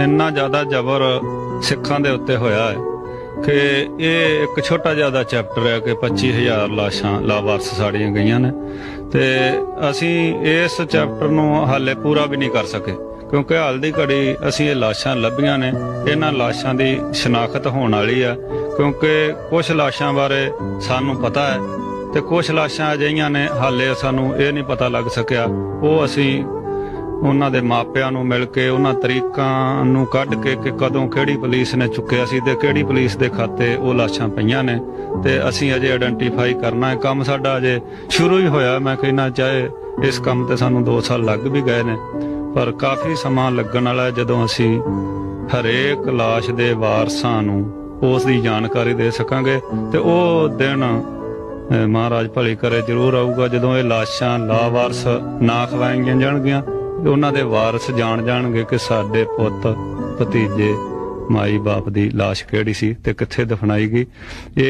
ਇੰਨਾ ਜ਼ਿਆਦਾ ਜ਼ਬਰ ਸਿੱਖਾਂ ਦੇ ਉੱਤੇ ਹੋਇਆ ਹੈ ਕਿ ਇਹ ਇੱਕ ਛੋਟਾ ਜਿਹਾ ਚੈਪਟਰ ਹੈ ਕਿ 25000 ਲਾਸ਼ਾਂ, ਲਾਵਾਰਸ ਸਾੜੀਆਂ ਗਈਆਂ ਨੇ। ਤੇ ਅਸੀਂ ਇਸ ਚੈਪਟਰ ਨੂੰ ਹਾਲੇ ਪੂਰਾ ਵੀ ਨਹੀਂ ਕਰ ਸਕੇ, ਕਿਉਂਕਿ ਹਾਲ ਦੀ ਘੜੀ ਅਸੀਂ ਇਹ ਲਾਸ਼ਾਂ ਲੱਭੀਆਂ ਨੇ। ਇਹਨਾਂ ਲਾਸ਼ਾਂ ਦੀ ਸ਼ਨਾਖਤ ਹੋਣ ਵਾਲੀ ਆ ਕਿਉਂਕਿ ਕੁਝ ਲਾਸ਼ਾਂ ਬਾਰੇ ਸਾਨੂੰ ਪਤਾ ਹੈ ਤੇ ਕੁਝ ਲਾਸ਼ਾਂ ਅਜਿਹੀਆਂ ਨੇ ਹਾਲੇ ਸਾਨੂੰ ਇਹ ਨਹੀਂ ਪਤਾ ਲੱਗ ਸਕਿਆ। ਉਹ ਅਸੀਂ ਉਹਨਾਂ ਦੇ ਮਾਪਿਆਂ ਨੂੰ ਮਿਲ ਕੇ ਉਹਨਾਂ ਤਰੀਕਾਂ ਨੂੰ ਕੱਢ ਕੇ ਕਿ ਕਦੋਂ ਕਿਹੜੀ ਪੁਲਿਸ ਨੇ ਚੁੱਕਿਆ ਸੀ ਤੇ ਕਿਹੜੀ ਪੁਲਿਸ ਦੇ ਖਾਤੇ ਉਹ ਲਾਸ਼ਾਂ ਪਈਆਂ ਨੇ ਤੇ ਅਸੀਂ ਅਜੇ ਆਇਡੈਂਟੀਫਾਈ ਕਰਨਾ ਹੈ। ਕੰਮ ਸਾਡਾ ਅਜੇ ਸ਼ੁਰੂ ਹੀ ਹੋਇਆ। ਮੈਂ ਕਹਿੰਦਾ ਚਾਹੇ ਇਸ ਕੰਮ ਤੇ ਸਾਨੂੰ 2 ਸਾਲ ਲੱਗ ਵੀ ਗਏ ਨੇ, ਪਰ ਕਾਫੀ ਸਮਾਂ ਲੱਗਣ ਵਾਲਾ ਜਦੋਂ ਅਸੀਂ ਹਰੇਕ ਲਾਸ਼ ਦੇ ਵਾਰਸਾਂ ਨੂੰ ਉਸ ਦੀ ਜਾਣਕਾਰੀ ਦੇ ਸਕਾਂਗੇ ਤੇ ਉਹ ਦਿਨ ਮਹਾਰਾਜ ਭਲੀ ਕਰੇ ਜ਼ਰੂਰ ਆਊਗਾ ਜਦੋਂ ਇਹ ਲਾਸ਼ਾਂ ਲਾਵਾਰਸ ਨਾ ਖਵਾਈਆਂ ਜਾਣਗੀਆਂ। ਉਹਨਾਂ ਦੇ ਵਾਰਸ ਜਾਣ ਜਾਣਗੇ ਕਿ ਸਾਡੇ ਪੁੱਤ ਭਤੀਜੇ ਮਾਈ ਬਾਪ ਦੀ ਲਾਸ਼ ਕਿਹੜੀ ਸੀ ਤੇ ਕਿੱਥੇ ਦਫਨਾਈ ਗਈ। ਇਹ